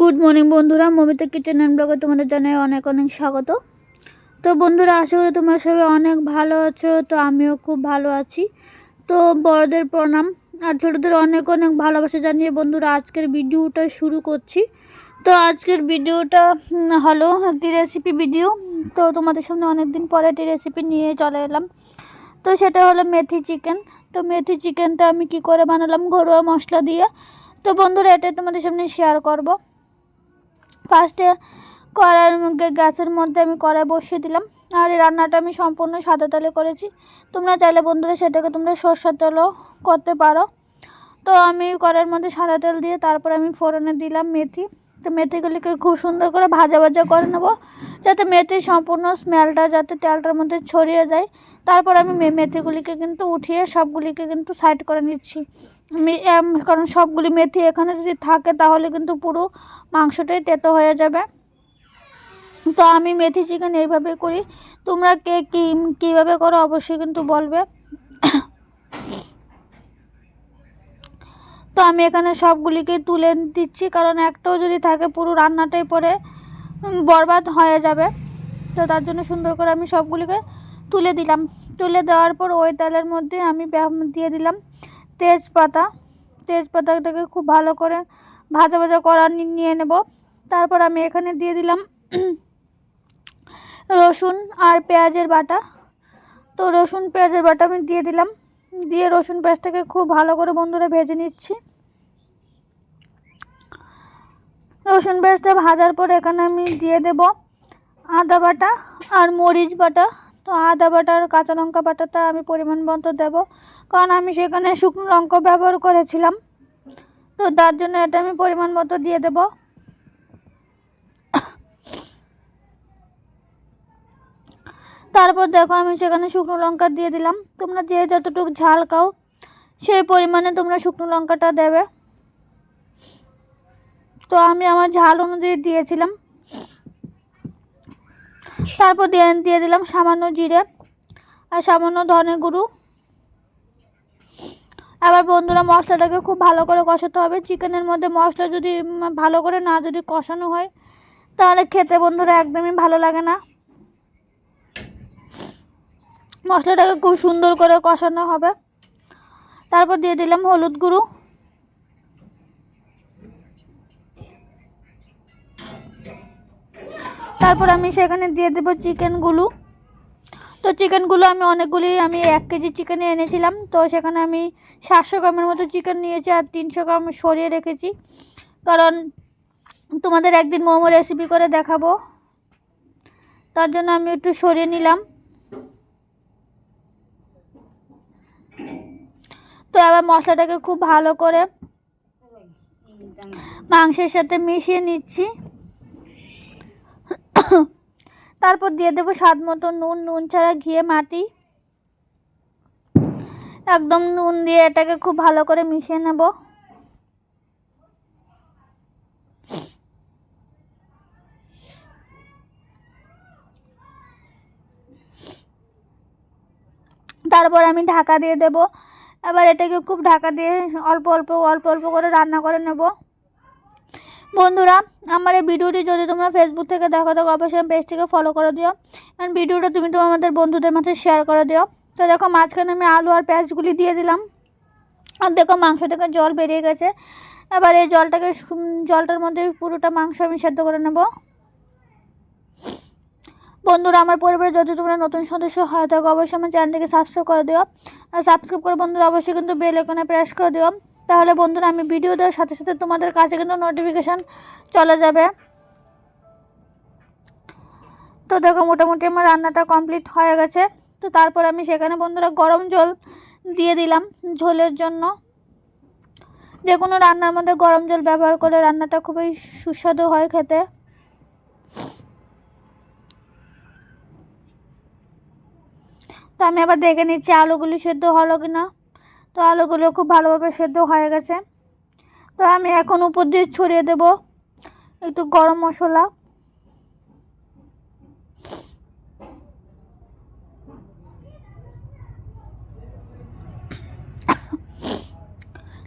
Good morning বন্ধুরা। Momita kitchen and ব্লগে তোমাদের জানাই অনেক অনেক স্বাগত। তো বন্ধুরা, আশা করি তোমরা সবাই অনেক ভালো আছো। তো আমিও খুব ভালো আছি। তো বড়দের প্রণাম আর ছোটোদের অনেক অনেক ভালোবাসা জানিয়ে বন্ধুরা, আজকের ভিডিওটা শুরু করছি। তো আজকের ভিডিওটা হলো একটি রেসিপি ভিডিও তো তোমাদের সামনে অনেক দিন পরে একটি রেসিপি নিয়ে চলে এলাম। তো সেটা হলো মেথি চিকেন। তো মেথি চিকেনটা আমি কি করে বানালাম? ঘরোয়া মশলা দিয়ে। তো বন্ধুরা, এটাই তোমাদের সামনে শেয়ার করব। ফার্স্টে মধ্যে গ্যাসের মধ্যে আমি কড়াই বসিয়ে দিলাম। আর এই রান্নাটা আমি সম্পূর্ণ সাদা তেলে করেছি। তোমরা চাইলে বন্ধুরা সেটাকে তোমরা সর্ষের তেলও করতে পারো। তো আমি কড়াইয়ের মধ্যে সাদা তেল দিয়ে তারপর আমি ফোড়নে দিলাম মেথি। তো মেথিগুলিকে খুব সুন্দর করে ভাজা ভাজা করে নেব? যাতে মেথির সম্পূর্ণ স্মেলটা, যাতে তেলটার মধ্যে ছড়িয়ে যায়। তারপর আমি মেথিগুলিকে কিন্তু উঠিয়ে সবগুলিকে কিন্তু সাইড করে নিচ্ছি। আমি কারণ সবগুলি মেথি এখানে যদি থাকে তাহলে কিন্তু পুরো মাংসটাই তেতো হয়ে যাবে। তো আমি মেথি চিকেন এইভাবে করি। তোমরা কে কী, কীভাবে করো অবশ্যই কিন্তু বলবে। তো আমি এখানে সবগুলিকে তুলে দিচ্ছি, কারণ একটাও যদি থাকে পুরো রান্নাটাই পরে বরবাদ হয়ে যাবে। তো তার জন্য সুন্দর করে আমি সবগুলিকে তুলে দিলাম। তুলে দেওয়ার পর ওই তেলের মধ্যে আমি দিয়ে দিলাম তেজপাতা। তেজপাতাটাকে খুব ভালো করে ভাজা ভাজা করা নিয়ে নেব। তারপর আমি এখানে দিয়ে দিলাম রসুন আর পেঁয়াজের বাটা। তো রসুন, পেঁয়াজের বাটা আমি দিয়ে দিলাম। দিয়ে রসুন পেঁয়াজটাকে খুব ভালো করে বন্ধুরা ভেজে নিচ্ছি। রসুন পেঁয়াজটা ভাজার পর এখানে আমি দিয়ে দেব আদা বাটা আর মরিচ বাটা। তো আদা বাটা আর কাঁচা লঙ্কা বাটাটা আমি পরিমাণ মতো দেবো, কারণ আমি সেখানে শুকনো লঙ্কা ব্যবহার করেছিলাম। তো তার জন্য এটা আমি পরিমাণ মতো দিয়ে দেব। তারপর দেখো আমি সেখানে শুকনো লঙ্কা দিয়ে দিলাম। তোমরা যে যতটুকু ঝাল খাও, সেই পরিমাণে তোমরা শুকনো লঙ্কাটা দেবে। তো আমি আমার ঝাল অনুযায়ী দিয়েছিলাম। তারপর দিয়ে দিয়ে দিলাম সামান্য জিরে আর সামান্য ধনে গুঁড়ো। আবার বন্ধুরা মশলাটাকে খুব ভালো করে কষাতে হবে। চিকেনের মধ্যে মশলা যদি ভালো করে না যদি কষানো হয়, তাহলে খেতে বন্ধুরা একদমই ভালো লাগে না। মশলাটাকে খুব সুন্দর করে কষানো হবে। তারপর দিয়ে দিলাম হলুদ গুঁড়ো। তারপর আমি সেখানে দিয়ে দেবো চিকেনগুলো তো চিকেনগুলো আমি অনেকগুলি, আমি এক কেজি চিকেনে এনেছিলাম। তো সেখানে আমি সাতশো গ্রামের মতো চিকেন নিয়েছি আর তিনশো গ্রাম সরিয়ে রেখেছি। কারণ তোমাদের একদিন মোমো রেসিপি করে দেখাবো। তার জন্য আমি একটু সরিয়ে নিলাম। তো আবার মশলাটাকে খুব ভালো করে মাংসের সাথে মিশিয়ে নিচ্ছি। তারপর দিয়ে দেবো স্বাদ মতো নুন নুন ছাড়া ঘিয়ে মাটি। একদম নুন দিয়ে এটাকে খুব ভালো করে মিশিয়ে নেব। তারপর আমি ঢাকা দিয়ে দেব এবার এটাকে খুব ঢাকা দিয়ে অল্প অল্প অল্প অল্প করে রান্না করে নেব। বন্ধুরা, আমার এই ভিডিওটি যদি তোমরা ফেসবুক থেকে দেখো তো অবশ্যই পেজটিকে ফলো করে দিও। আর ভিডিওটা তুমি তো আমাদের বন্ধুদের মাঝে শেয়ার করে দিও। তো দেখো, মাঝখানে আমি আলু আর পেঁয়াজগুলি দিয়ে দিলাম। আর দেখো, মাংস থেকে জল বেরিয়ে গেছে। এবার এই জলটাকে জলটার মধ্যে পুরোটা মাংস আমি সেদ্ধ করে নেব। বন্ধুরা, আমার পরিবারে যদি তোমরা নতুন সদস্য হয়ে থাকো অবশ্যই আমার চ্যানেলটিকে সাবস্ক্রাইব করে দিও। সাবস্ক্রাইব করে বন্ধুরা অবশ্যই কিন্তু বেল আইকনে প্রেস করে দিও। তাহলে বন্ধুরা আমি ভিডিও দেওয়ার সাথে সাথে তোমাদের কাছে কিন্তু নোটিফিকেশান চলে যাবে। তো দেখো মোটামুটি আমার রান্নাটা কমপ্লিট হয়ে গেছে। তো তারপর আমি সেখানে বন্ধুরা গরম জল দিয়ে দিলাম ঝোলের জন্য। যে কোনো রান্নার মধ্যে গরম জল ব্যবহার করে রান্নাটা খুবই সুস্বাদু হয় খেতে। তো আমি আবার দেখে নিচ্ছি আলুগুলি সেদ্ধ হলো কি না তো আলুগুলো খুব ভালোভাবে সেদ্ধ হয়ে গেছে। তো আমি এখন উপর দিয়ে ছড়িয়ে দেব একটু গরম মশলা।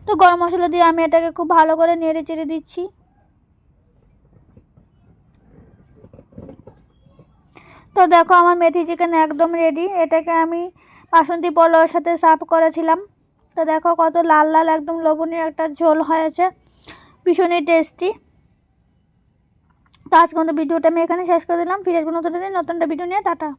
তো গরম মশলা দিয়ে আমি এটাকে খুব ভালো করে নেড়ে চেড়ে দিচ্ছি। তো দেখো, আমার মেথি চিকেন একদম রেডি এটাকে আমি বাসন্তী পোলাওর সাথে সার্ভ করেছিলাম। তো দেখো, কত লাল লাল একদম লবণীয় একটা ঝোল হয়েছে। ভীষণই টেস্টি তো আজকে মতো ভিডিওটা আমি এখানে শেষ করে দিলাম। ফিরে আসব নতুন দিন নতুন ভিডিও নিয়ে। টাটা।